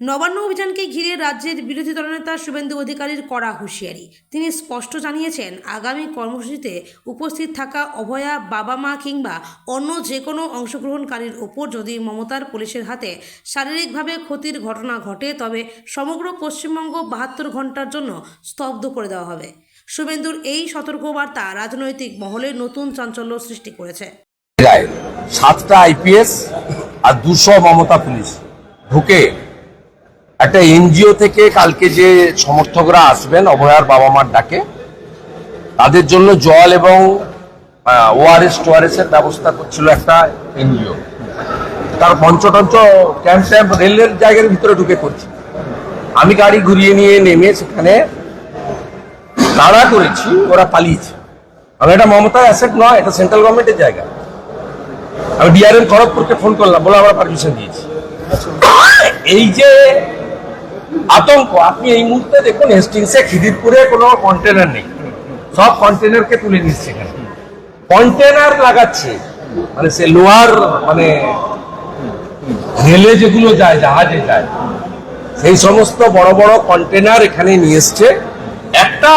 নবান্ন অভিযানকে ঘিরে রাজ্যের বিরোধী দলনেতা শুভেন্দু অধিকারীর কড়া হুঁশিয়ারি। তিনি স্পষ্ট জানিয়েছেন, আগামী কর্মসূচিতে উপস্থিত থাকা অভয়া বাবা মা কিংবা অন্য যে কোনো অংশগ্রহণকারীর ওপর যদি মমতার পুলিশের হাতে শারীরিকভাবে ক্ষতির ঘটনা ঘটে, তবে সমগ্র পশ্চিমবঙ্গ বাহাত্তর ঘণ্টার জন্য স্তব্ধ করে দেওয়া হবে। শুভেন্দুর এই সতর্কবার্তা রাজনৈতিক মহলে নতুন চাঞ্চল্য সৃষ্টি করেছে। সাতটা আইপিএস আর দুশো মমতা পুলিশ ঢুকে একটা এনজিও থেকে কালকে যে সমর্থকরা আসবেন, অভয়ার বাবা মার ডাকে, তাদের জন্য জল এবং ওআরএস টোআরএস এর ব্যবস্থা করছিল একটা এনজিও। তার পঞ্চটঞ্চ ক্যাম্প ট্যাম্প রেলের জায়গার ভিতরে ঢুকে করছি আমি গাড়ি ঘুরিয়ে নিয়ে নেমে সেখানে তাড়া করেছি, ওরা পালিয়েছে। আমি এটা মমতার অ্যাসেট নয়, এটা সেন্ট্রাল গভর্নমেন্টের জায়গা। আমি ডিআরএম খড়গপুরকে ফোন করলাম, বলে আমরা পারমিশন দিয়েছি। এই যে আতঙ্ক। আপনি এই মুহূর্তে দেখুন হেস্টিংসে খিদিরপুরে কোনো কন্টেনার নেই। সব কন্টেনারকে তুলে নিচ্ছে কন্টেনার লাগাচ্ছে। মানে সে লোহার মানে রেলে যেগুলো যায়, জাহাজে যায়, সেই সমস্ত বড় বড় কন্টেনার এখানে নিয়ে এসছে। একটা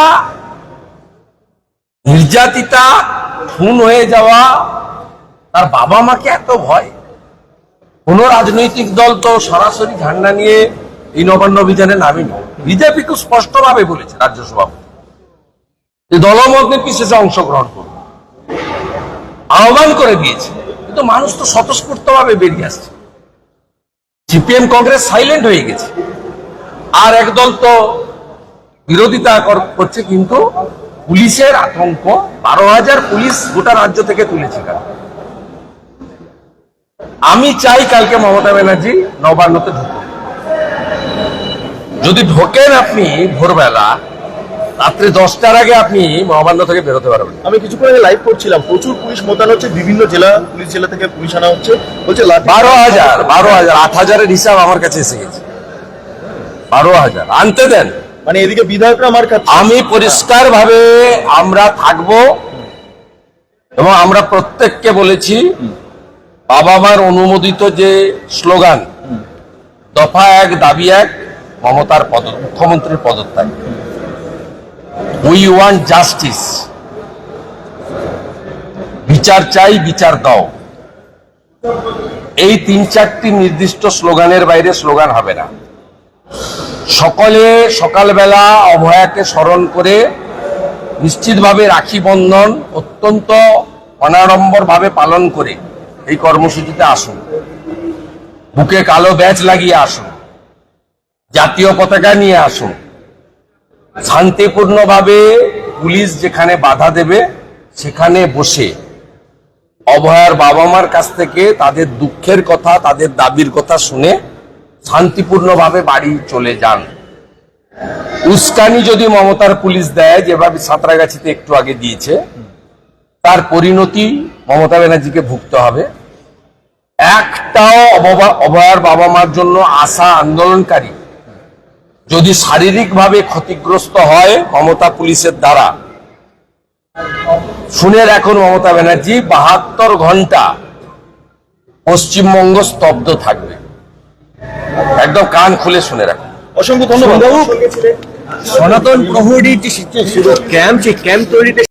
নির্যাতিতা, খুন হয়ে যাওয়া, তার বাবা মাকে এত ভয়। কোন রাজনৈতিক দল তো সরাসরি ঝান্ডা নিয়ে এই নবান্ন অভিযানে নামেনি বিজেপি খুব স্পষ্টভাবে বলেছে রাজ্য সভাপতি যে দলমত নির্বিশেষে অংশগ্রহণ করবে। আহ্বান করে দিয়েছে। কিন্তু মানুষ তো স্বতঃস্ফূর্ত ভাবে বেরিয়ে আসছে। সিপিএম কংগ্রেস সাইলেন্ট হয়ে গেছে। আর একদল তো বিরোধিতা কর- করছে, কিন্তু পুলিশের আতঙ্ক, বারো হাজার পুলিশ গোটা রাজ্য থেকে তুলেছে। আমি চাই কালকে মমতা ব্যানার্জি নবান্নতে ঢুকুন যদি ঢোকেন আপনি ভোরবেলা রাত্রে দশটার আগে আপনি নবান্ন থেকে বেরোতে পারবেন। আমি কিছুক্ষণ আগে লাইভ করছিলাম। প্রচুর পুলিশ মোতায়েন হচ্ছে বিভিন্ন জেলা পুলিশ জেলা থেকে পুলিশ আনা হচ্ছে। বলছে বারো হাজার বারো হাজার আট হাজারের হিসাব আমার কাছে এসে গেছে। বারো হাজার আনতে দেন। মানে এদিকে বিধায়করা আমার কাছে আমি পরিষ্কার ভাবে আমরা থাকব এবং আমরা প্রত্যেককে বলেছি বাবা মার অনুমোদিত যে স্লোগান দফা এক দাবি এক মমতার পদ, মুখ্যমন্ত্রীর পদত্যাগ। উই ওয়ান্ট জাস্টিস বিচার চাই, বিচার দাও। এই তিন চারটি নির্দিষ্ট স্লোগানের বাইরে স্লোগান হবে না। সকলে সকালবেলা অভয়াকে স্মরণ করে নিশ্চিতভাবে রাখি বন্ধন অত্যন্ত অনাড়ম্বরভাবে পালন করে এই কর্মসূচিতে আসুন। বুকে কালো ব্যাচ লাগিয়ে আসুন। জাতীয় পতাকা নিয়ে আসুন শান্তিপূর্ণভাবে পুলিশ যেখানে বাধা দেবে, সেখানে বসে। অভয়ার বাবা মার কাছ থেকে তাদের দুঃখের কথা, তাদের দাবির কথা শুনে শান্তিপূর্ণভাবে বাড়ি চলে যান। উস্কানি যদি মমতার পুলিশ দেয়, যেভাবে সাঁতরাগাছিতে একটু আগে দিয়েছে, তার পরিণতি মমতা ব্যানার্জিকে ভুগতে হবে। একটাও অভয়ার বাবা মার জন্য আশা আন্দোলনকারী যদি শারীরিকভাবে ক্ষতিগ্রস্ত হয় মমতা পুলিশের দ্বারা। শুনে রাখুন মমতা ব্যানার্জি বাহাত্তর ঘণ্টা পশ্চিমবঙ্গ স্তব্ধ থাকবে। একদম কান খুলে শুনে রাখুন। অসংখ্য ধন্যবাদ। সনাতন প্রহরীর যে ক্যাম্প সেই ক্যাম্প তৈরিতে